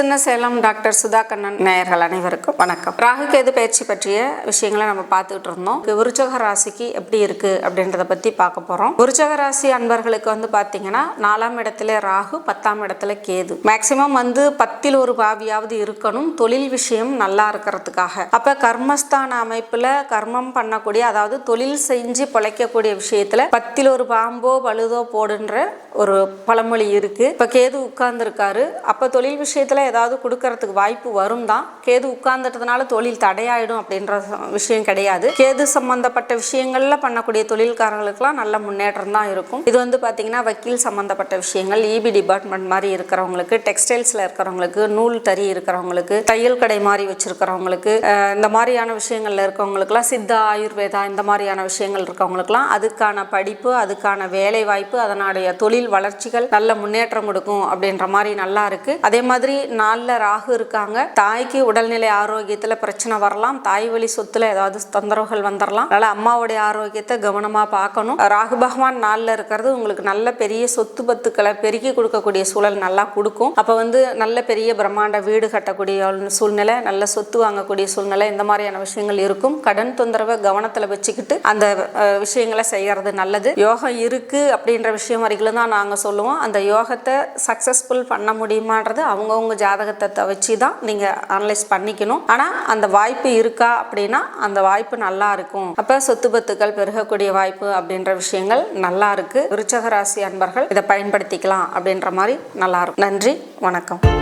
சின்ன சேலம் டாக்டர் சுதா கண்ணன் நேயர்கள் அனைவருக்கும் வணக்கம். ராகு கேது பயிற்சி பற்றிய விஷயங்களை நம்ம பார்த்துக்கிட்டு இருந்தோம். விருச்சக ராசிக்கு எப்படி இருக்கு அப்படின்றத பத்தி பார்க்க போறோம். விருச்சக ராசி அன்பர்களுக்கு வந்து பாத்தீங்கன்னா நாலாம் இடத்துல ராகு பத்தாம் இடத்துல கேது. மேக்சிமம் வந்து பத்தில் ஒரு பாவியாவது இருக்கணும். தொழில் விஷயம் நல்லா இருக்கிறதுக்காக. அப்ப கர்மஸ்தான அமைப்புல கர்மம் பண்ணக்கூடிய அதாவது தொழில் செஞ்சு பிழைக்கக்கூடிய விஷயத்துல பத்தில் ஒரு பாம்போ பழுதோ போடுன்ற ஒரு பழமொழி இருக்கு. இப்ப கேது உட்கார்ந்துருக்காரு. அப்ப தொழில் விஷயத்துல ஏதாவது கொடுக்கறதுக்கு வாய்ப்பு வரும் தான் கேது உட்கார்ந்துட்டதுனால தொழில் தடையாயிடும் அப்படின்ற விஷயம் கிடையாது. கேது சம்பந்தப்பட்ட விஷயங்கள்ல பண்ணக்கூடிய தொழில்காரங்களுக்குலாம் நல்ல முன்னேற்றம் தான் இருக்கும். இது வந்து பார்த்தீங்கன்னா வக்கீல் சம்பந்தப்பட்ட விஷயங்கள் இபி டிபார்ட்மெண்ட் மாதிரி இருக்கிறவங்களுக்கு டெக்ஸ்டைல்ஸ்ல இருக்கிறவங்களுக்கு நூல் தறி இருக்கிறவங்களுக்கு தையல் கடை மாதிரி வச்சிருக்கிறவங்களுக்கு இந்த மாதிரியான விஷயங்கள்ல இருக்கவங்களுக்குலாம் சித்தா ஆயுர்வேதா இந்த மாதிரியான விஷயங்கள் இருக்கவங்களுக்குலாம் அதுக்கான படிப்பு அதுக்கான வேலை வாய்ப்பு அதனுடைய தொழில் வளர்ச்சிகள் நல்ல முன்னேற்றம் கொடுக்கும் அப்படின்ற மாதிரி நல்லா இருக்கு. அதே மாதிரி நாளில் ராகு இருக்காங்க. தாய்க்கு உடல்நிலை ஆரோக்கியத்தில் பிரச்சனை வரலாம். தாய் வழி சொத்துல ஏதாவது தொந்தரவுகள் வந்துடலாம் அதனால அம்மாவுடைய ஆரோக்கியத்தை கவனமாக பார்க்கணும். ராகு பகவான் நாளில் இருக்கிறது உங்களுக்கு நல்ல பெரிய சொத்து பத்துக்களை பெருக்கி கொடுக்கக்கூடிய சூழல் நல்லா கொடுக்கும். அப்போ வந்து நல்ல பெரிய பிரம்மாண்ட வீடு கட்டக்கூடிய சூழ்நிலை நல்ல சொத்து வாங்கக்கூடிய சூழ்நிலை இந்த மாதிரியான விஷயங்கள் இருக்கும். கடன் தொந்தரவை கவனத்தில் வச்சுக்கிட்டு அந்த விஷயங்களை செய்கிறது நல்லது. யோகம் இருக்குது அப்படின்ற விஷயம் வரைக்கும் தான் நாங்கள் சொல்லுவோம். அந்த யோகத்தை சக்சஸ்ஃபுல் பண்ண முடியுமான்றது அவங்கவுங்க ஜாதகத்தை வச்சு தான் நீங்க அனலைஸ் பண்ணிக்கணும். ஆனா அந்த வாய்ப்பு இருக்கா அப்படின்னா அந்த வாய்ப்பு நல்லா இருக்கும். அப்ப சொத்து பத்துக்கள் பெருகக்கூடிய வாய்ப்பு அப்படின்ற விஷயங்கள் நல்லா இருக்கு. விருச்சக ராசி அன்பர்கள் இதை பயன்படுத்திக்கலாம் அப்படின்ற மாதிரி நல்லா இருக்கும். நன்றி வணக்கம்.